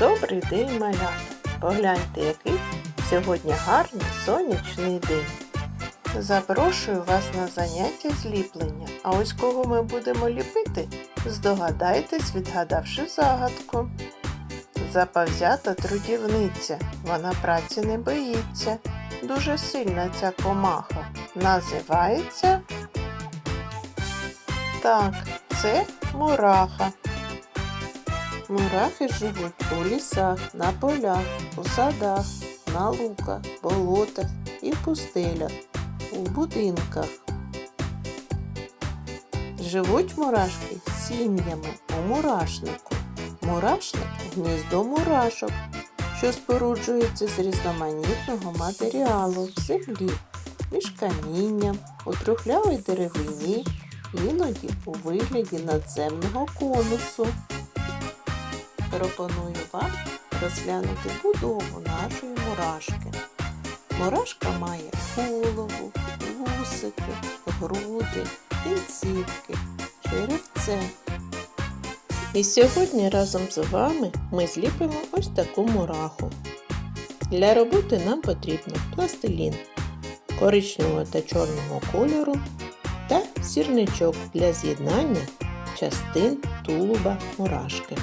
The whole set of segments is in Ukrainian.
Добрий день, малята! Погляньте, який сьогодні гарний сонячний день. Запрошую вас на заняття зліплення. А ось кого ми будемо ліпити, здогадайтесь, відгадавши загадку. Заповзята трудівниця, вона праці не боїться. Дуже сильна ця комаха. Називається. Так, це мураха. Мурахи живуть у лісах, на полях, у садах, на луках, болотах і пустелях, у будинках. Живуть мурашки сім'ями у мурашнику. Мурашник гніздо мурашок, що споруджується з різноманітного матеріалу в землі, між камінням, у трухлявій деревині, іноді у вигляді надземного конусу. Пропоную вам розглянути будову нашої мурашки. Мурашка має голову, вусики, груди, кінцівки, черевце. І сьогодні разом з вами ми зліпимо ось таку мураху. Для роботи нам потрібно пластилін коричневого та чорного кольору та сірничок для з'єднання частин тулуба мурашки.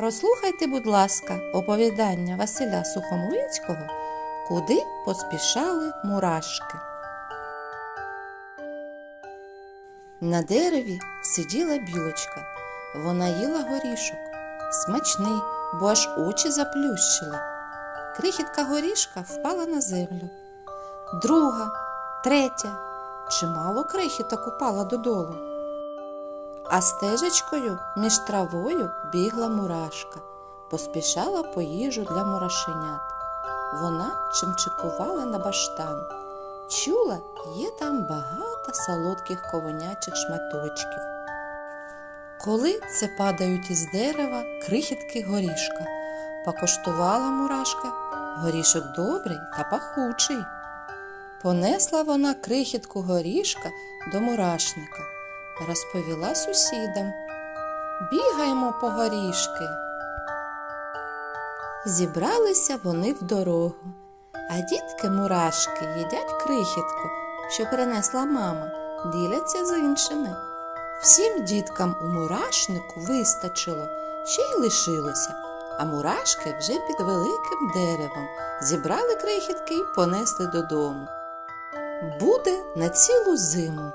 Розслухайте, будь ласка, оповідання Василя Сухомлинського Куди поспішали мурашки. На дереві сиділа білочка. Вона їла горішок. Смачний, бо аж очі заплющила. Крихітка горішка впала на землю. Друга, третя. Чимало крихіток упала додолу. А стежечкою між травою бігла мурашка, поспішала по їжу для мурашенят. Вона чимчикувала на баштан. Чула, є там багато солодких ковонячих шматочків. Коли це падають із дерева крихітки горішка, покоштувала мурашка, горішок добрий та пахучий. Понесла вона крихітку горішка до мурашника, розповіла сусідам. Бігаємо по горішки. Зібралися вони в дорогу, а дітки мурашки їдять крихітку, що принесла мама, діляться з іншими. Всім діткам у мурашнику вистачило, ще й лишилося, а мурашки вже під великим деревом зібрали крихітки й понесли додому. Буде на цілу зиму.